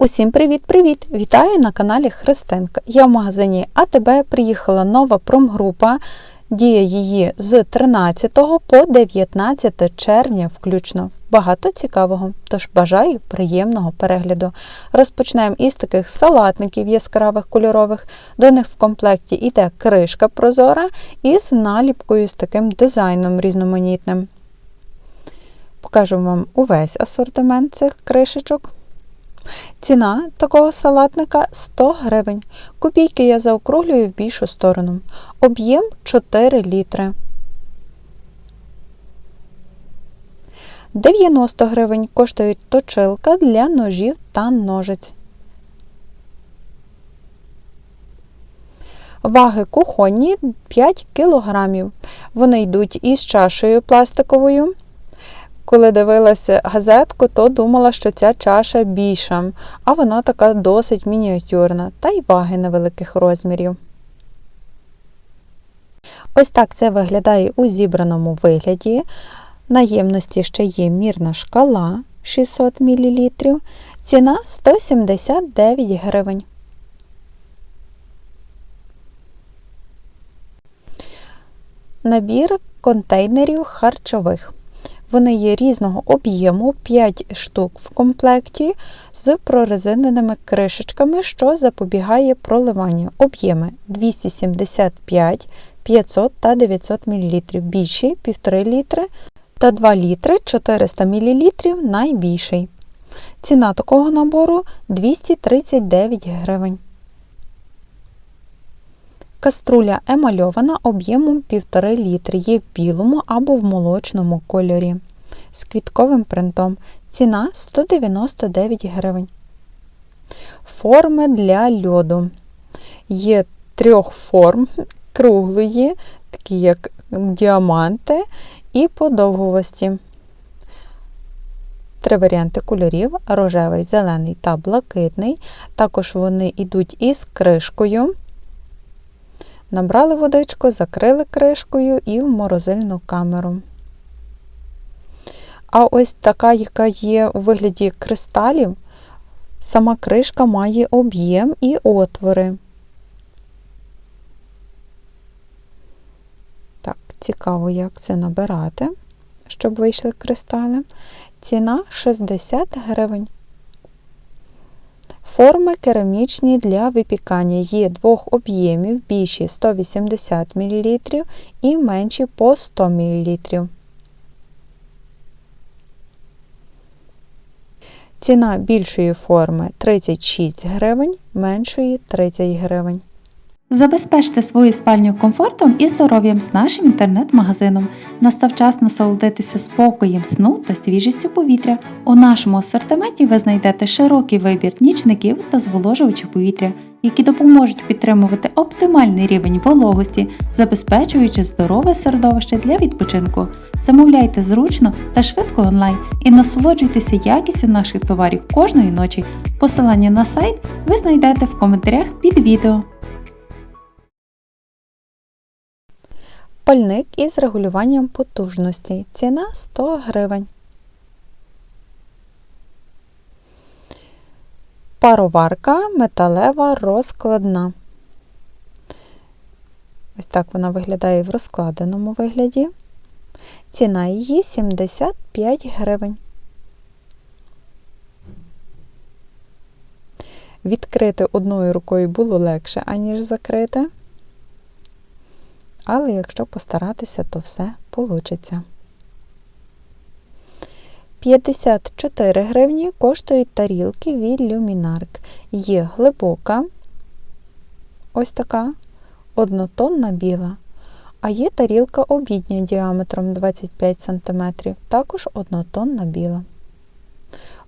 Усім привіт-привіт! Вітаю на каналі Христинка. Я в магазині АТБ приїхала нова промгрупа. Діє її з 13 по 19 червня включно. Багато цікавого, тож бажаю приємного перегляду. Розпочнемо із таких салатників яскравих кольорових. До них в комплекті йде кришка прозора із наліпкою з таким дизайном різноманітним. Покажу вам увесь асортимент цих кришечок. Ціна такого салатника 100 гривень. Копійки я заокруглюю в більшу сторону. Об'єм 4 літри. 90 гривень коштує точилка для ножів та ножиць. Ваги кухонні 5 кг. Вони йдуть із чашею пластиковою. Коли дивилася газетку, то думала, що ця чаша більша, а вона така досить мініатюрна, та й ваги невеликих розмірів. Ось так це виглядає у зібраному вигляді. Наємності ще є мірна шкала 600 мл, ціна 179 гривень. Набір контейнерів харчових. Вони є різного об'єму, 5 штук в комплекті з прорезиненими кришечками, що запобігає проливанню. Об'єми 275, 500 та 900 мл, більші 1,5 літри та 2 літри 400 мл найбільший. Ціна такого набору 239 гривень. Каструля емальована об'ємом 1,5 літри, є в білому або в молочному кольорі. З квітковим принтом. Ціна 199 гривень. Форми для льоду. Є трьох форм круглої, такі як діаманти, і подовгувості. Три варіанти кольорів: рожевий, зелений та блакитний. Також вони йдуть із кришкою. Набрали водичку, закрили кришкою і в морозильну камеру. А ось така, яка є у вигляді кристалів, сама кришка має об'єм і отвори. Так, цікаво, як це набирати, щоб вийшли кристали. Ціна 60 гривень. Форми керамічні для випікання є двох об'ємів, більші 180 мл і менші по 100 мл. Ціна більшої форми 36 гривень, меншої 30 гривень. Забезпечте свою спальню комфортом і здоров'ям з нашим інтернет-магазином. Настав час насолодитися спокоєм сну та свіжістю повітря. У нашому асортименті ви знайдете широкий вибір нічників та зволожувачів повітря, які допоможуть підтримувати оптимальний рівень вологості, забезпечуючи здорове середовище для відпочинку. Замовляйте зручно та швидко онлайн і насолоджуйтеся якістю наших товарів кожної ночі. Посилання на сайт ви знайдете в коментарях під відео. Пальник із регулюванням потужності. Ціна 100 гривень. Пароварка металева розкладна. Ось так вона виглядає в розкладеному вигляді. Ціна її 75 гривень. Відкрити одною рукою було легше, аніж закрити але якщо постаратися, то все вийде. 54 гривні коштують тарілки від люмінарк. Є глибока, ось така, однотонна біла. А є тарілка обідня діаметром 25 см, також однотонна біла.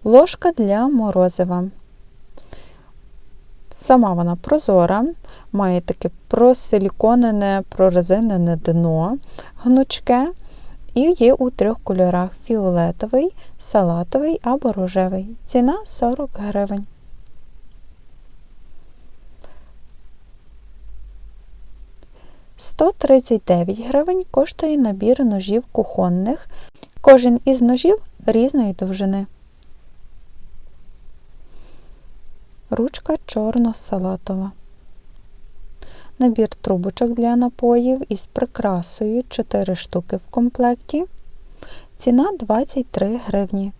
Ложка для морозива. Сама вона прозора, має таке просиліконене, прорезинене дно гнучке. І є у трьох кольорах: фіолетовий, салатовий або рожевий. Ціна 40 гривень. Сто гривень коштує набір ножів кухонних. Кожен із ножів різної довжини. Ручка чорно-салатова. Набір трубочок для напоїв із прикрасою 4 штуки в комплекті. Ціна 23 гривні.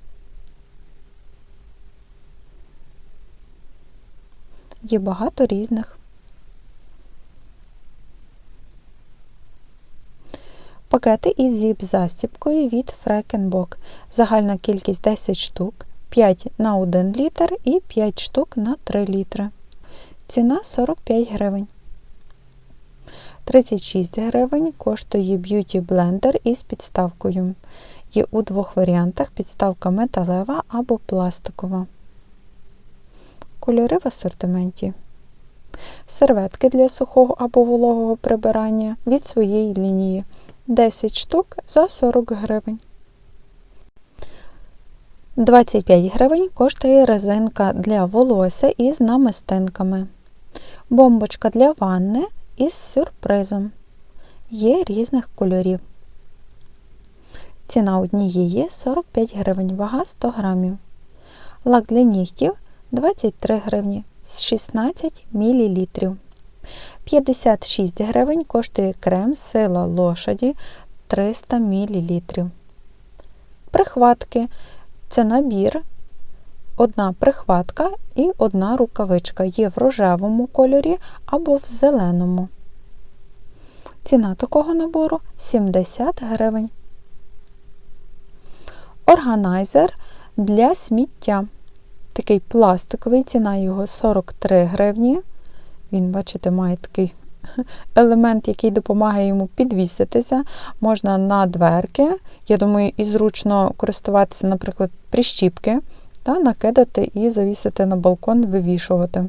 Є багато різних. Пакети із зіп-застіпкою від Фрекенбок. Загальна кількість 10 штук, 5 на 1 літр і 5 штук на 3 літри. Ціна 45 гривень. 36 гривень коштує б'юті блендер із підставкою. Є у двох варіантах підставка металева або пластикова. Кольори в асортименті. Серветки для сухого або вологого прибирання від своєї лінії 10 штук за 40 гривень. 25 гривень коштує резинка для волосся із намистинками. Бомбочка для ванни із сюрпризом. Є різних кольорів. Ціна однієї 45 гривень, вага 100 грамів. Лак для нігтів 23 гривні з 16 мл. 56 гривень коштує крем сила лошаді 300 мл. Прихватки це набір, одна прихватка і одна рукавичка. Є в рожевому кольорі або в зеленому. Ціна такого набору 70 гривень. Органайзер для сміття. Такий пластиковий, ціна його 43 гривні. Він, бачите, має такий елемент, який допомагає йому підвіситися. Можна на дверки. Я думаю, і зручно користуватися, наприклад, прищіпки, та накидати і завісити на балкон, вивішувати.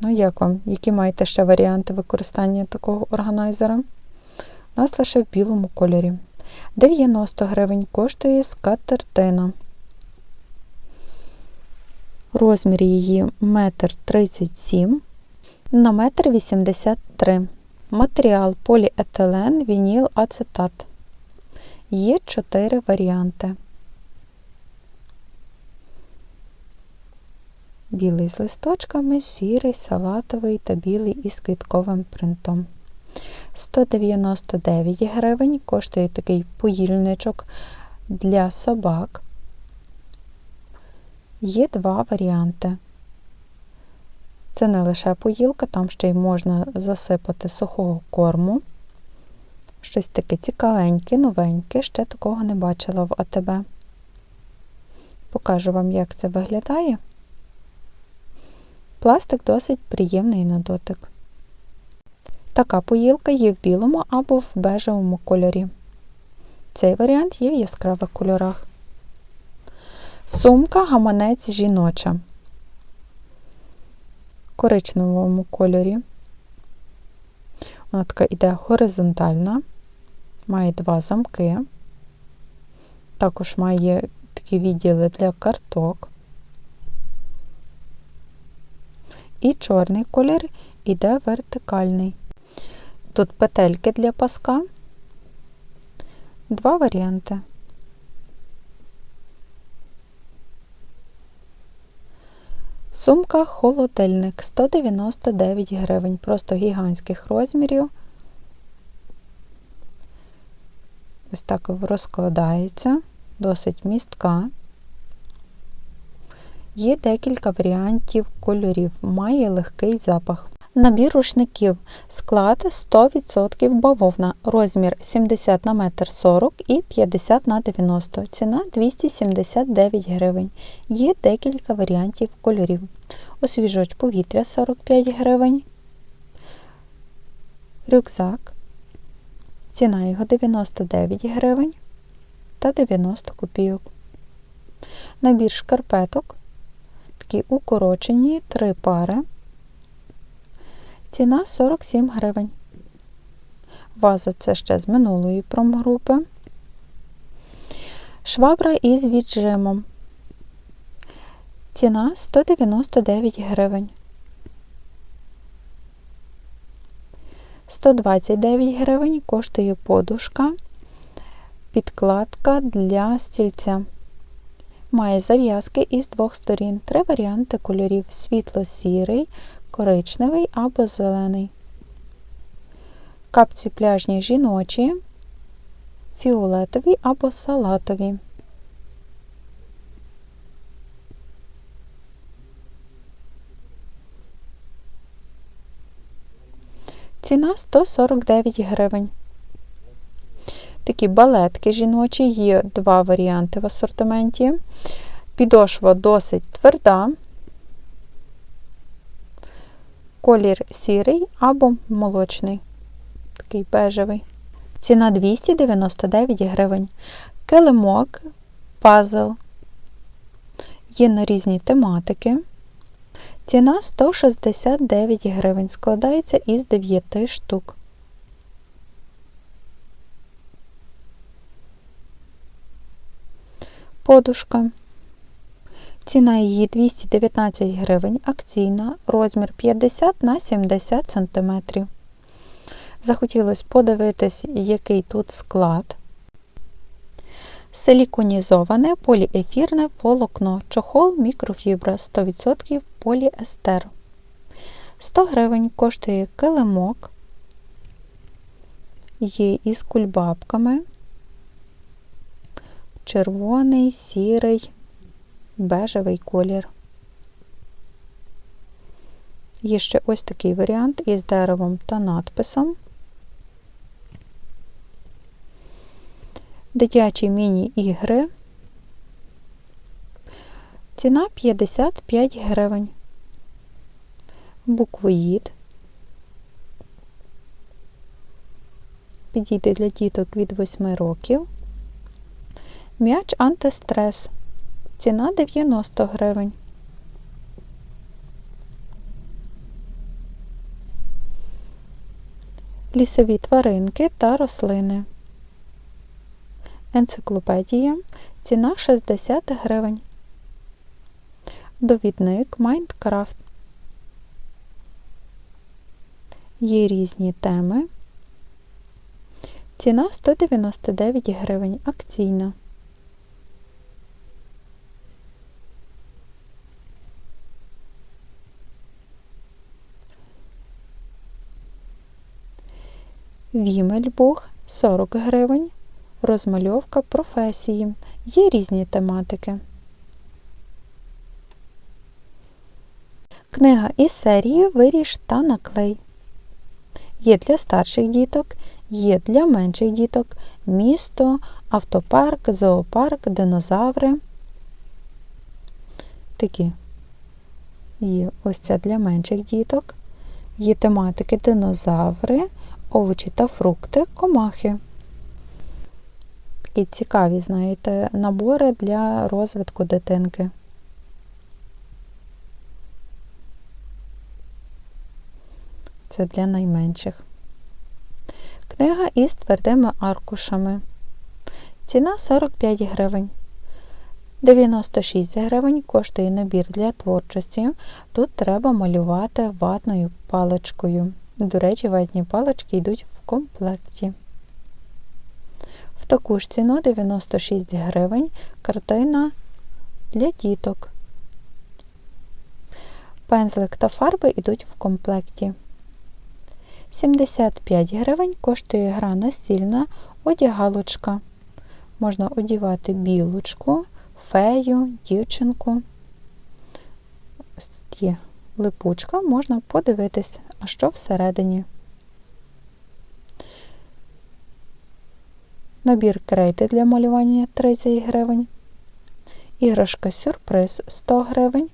Ну, як вам? Які маєте ще варіанти використання такого органайзера? У нас лише в білому кольорі. 90 гривень коштує скатертина. Розмір її 1,37 м на 1,83 м. Матеріал поліетилен, вініл, ацетат. Є 4 варіанти. Білий з листочками, сірий, салатовий та білий із квітковим принтом. 199 гривень коштує такий поїльничок для собак. Є два варіанти. Це не лише поїлка, там ще й можна засипати сухого корму. Щось таке цікавеньке, новеньке, ще такого не бачила в АТБ. Покажу вам, як це виглядає. Пластик досить приємний на дотик. Така поїлка є в білому або в бежевому кольорі. Цей варіант є в яскравих кольорах. Сумка гаманець жіноча. Коричневому кольорі. Вона така йде горизонтальна, має два замки. Також має такі відділи для карток. І чорний колір іде вертикальний. Тут петельки для паска. Два варіанти. Сумка холодильник 199 гривень, просто гігантських розмірів. Ось так розкладається, досить містка. Є декілька варіантів кольорів, має легкий запах. Набір рушників. Склад 100% бавовна. Розмір 70 на 1,40 м і 50 на 90 м. Ціна 279 гривень. Є декілька варіантів кольорів. Освіжувач повітря 45 гривень. Рюкзак. Ціна його 99 гривень та 90 копійок. Набір шкарпеток. Такі укорочені 3 пари. Ціна 47 гривень. Ваза це ще з минулої промгрупи. Швабра із віджимом. Ціна 199 гривень. 129 гривень коштує подушка, підкладка для стільця. має зав'язки із двох сторін. Три варіанти кольорів: світло-сірий, коричневий або зелений. Капці пляжні жіночі, фіолетові або салатові. Ціна 149 гривень. Такі балетки жіночі, є два варіанти в асортименті. Підошва досить тверда, колір сірий або молочний, такий бежевий. Ціна 299 гривень. Килимок, пазл. Є на різні тематики. Ціна 169 гривень. Складається із 9 штук. Подушка. Ціна її 219 гривень, акційна, розмір 50 на 70 см. Захотілося подивитись, який тут склад. Силіконізоване поліефірне волокно, чохол мікрофібра 100% поліестер. 100 гривень коштує килимок. Є із кульбабками. Червоний, сірий, бежевий колір. Є ще ось такий варіант із деревом та надписом. Дитячі міні-ігри. Ціна 55 гривень. Буквоїд. Підійде для діток від 8 років. М'яч антистрес. Ціна 90 гривень. Лісові тваринки та рослини. Енциклопедія. Ціна 60 гривень. Довідник Майнкрафт. Є різні теми. Ціна 199 гривень. Акційна. Вімельбух 40 гривень. Розмальовка професії. Є різні тематики. Книга із серії Виріж та наклей. Є для старших діток, є для менших діток, місто, автопарк, зоопарк, динозаври. Такі. Є ось ця для менших діток. Є тематики динозаври, овочі та фрукти, комахи. Такі цікаві, знаєте, набори для розвитку дитинки. Це для найменших. Книга із твердими аркушами. Ціна 45 гривень. 96 гривень коштує набір для творчості. Тут треба малювати ватною паличкою. До речі, ватні палички йдуть в комплекті. В таку ж ціну 96 гривень картина для діток. Пензлик та фарби йдуть в комплекті. 75 гривень коштує гра настільна одягалочка. Можна одягати білочку, фею, дівчинку. Ось тут є липучка, можна подивитись, а що всередині. Набір крейти для малювання 30 гривень. Іграшка сюрприз 100 гривень.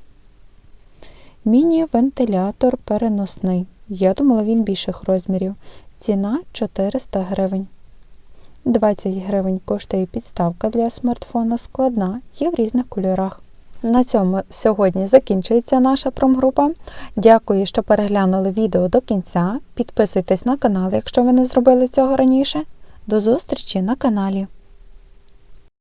Міні-вентилятор переносний. Я думала, він більших розмірів. Ціна 400 гривень. 20 гривень коштує підставка для смартфона складна, є в різних кольорах. На цьому сьогодні закінчується наша промгрупа. Дякую, що переглянули відео до кінця. Підписуйтесь на канал, якщо ви не зробили цього раніше. До зустрічі на каналі!